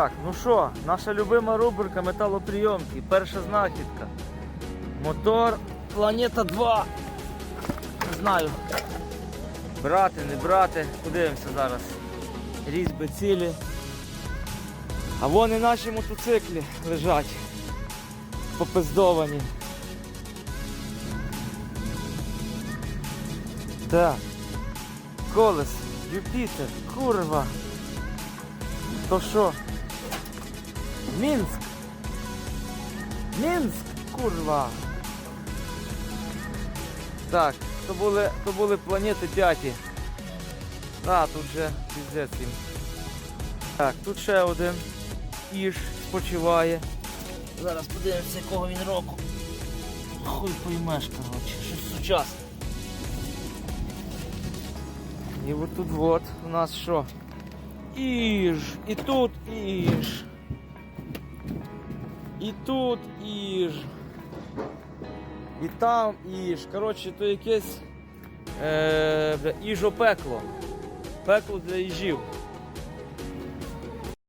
Так, ну що, наша любима рубрика металоприйомки. Перша знахідка. Мотор Планета 2. Не знаю. Брати, не брати. Подивимося зараз. Різьби цілі. А вон і наші мотоциклі лежать. Попиздовані. Так. Колес, Юпітер, курва. То що? Мінськ! Мінськ, курва! Так, то були, то були планети п'яті. А, тут вже піздець їм. Так, тут ще один Іж спочиває. Зараз подивимося, якого він року. Хуй поймеш, коротше, щось сучасне. І от тут от у нас що? Іж, і тут іж. І тут іж. І там іж. Коротше, то якесь е, іжопекло. Пекло для їжів.